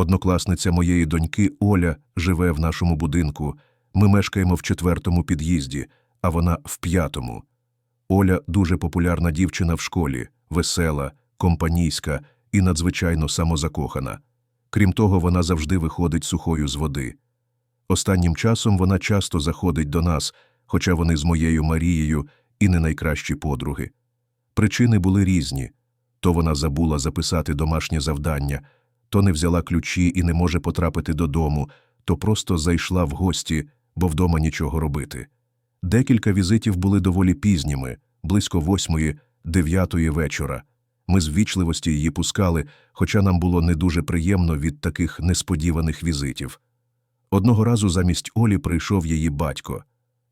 Однокласниця моєї доньки Оля живе в нашому будинку. Ми мешкаємо в четвертому під'їзді, а вона в п'ятому. Оля дуже популярна дівчина в школі, весела, компанійська і надзвичайно самозакохана. Крім того, вона завжди виходить сухою з води. Останнім часом вона часто заходить до нас, хоча вони з моєю Марією і не найкращі подруги. Причини були різні то вона забула записати домашнє завдання, то не взяла ключі і не може потрапити додому, то просто зайшла в гості, бо вдома нічого робити. Декілька візитів були доволі пізніми, близько восьмої, дев'ятої вечора. Ми з ввічливості її пускали, хоча нам було не дуже приємно від таких несподіваних візитів. Одного разу замість Олі прийшов її батько.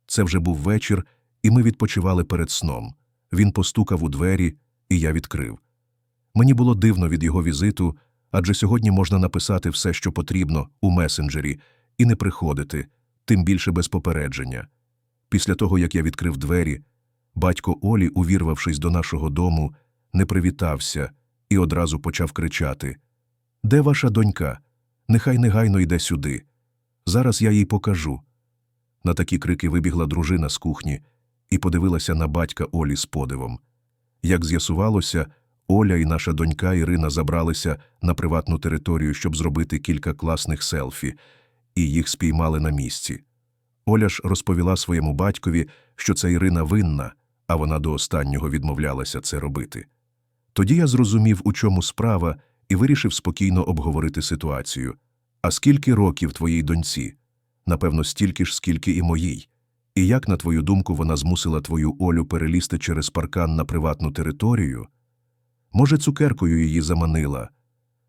Це вже був вечір, і ми відпочивали перед сном. Він постукав у двері, і я відкрив. Мені було дивно від його візиту, адже сьогодні можна написати все, що потрібно, у месенджері, і не приходити, тим більше без попередження. Після того, як я відкрив двері, батько Олі, увірвавшись до нашого дому, не привітався і одразу почав кричати Де ваша донька? Нехай негайно йде сюди. Зараз я їй покажу. На такі крики вибігла дружина з кухні і подивилася на батька Олі з подивом. Як з'ясувалося, Оля і наша донька Ірина забралися на приватну територію, щоб зробити кілька класних селфі, і їх спіймали на місці. Оля ж розповіла своєму батькові, що це Ірина винна, а вона до останнього відмовлялася це робити. Тоді я зрозумів, у чому справа, і вирішив спокійно обговорити ситуацію. А скільки років твоїй доньці? Напевно, стільки ж, скільки і моїй. І як, на твою думку, вона змусила твою Олю перелізти через паркан на приватну територію? Може, цукеркою її заманила?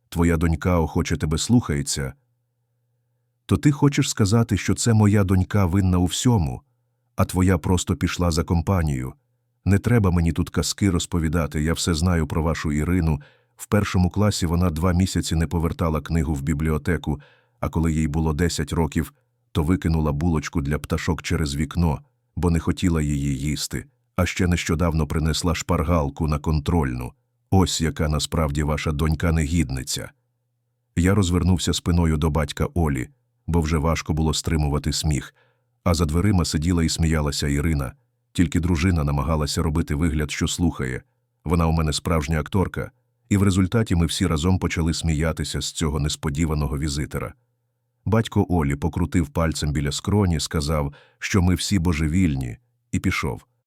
Твоя донька охоче тебе слухається? То ти хочеш сказати, що це моя донька винна у всьому, а твоя просто пішла за компанію. Не треба мені тут казки розповідати, я все знаю про вашу Ірину. В першому класі вона два місяці не повертала книгу в бібліотеку, а коли їй було 10 років, то викинула булочку для пташок через вікно, бо не хотіла її їсти, а ще нещодавно принесла шпаргалку на контрольну. Ось яка насправді ваша донька негідниця. Я розвернувся спиною до батька Олі, бо вже важко було стримувати сміх, а за дверима сиділа і сміялася Ірина, тільки дружина намагалася робити вигляд, що слухає. Вона у мене справжня акторка, і в результаті ми всі разом почали сміятися з цього несподіваного візитера. Батько Олі покрутив пальцем біля скроні, сказав, що ми всі божевільні, і пішов.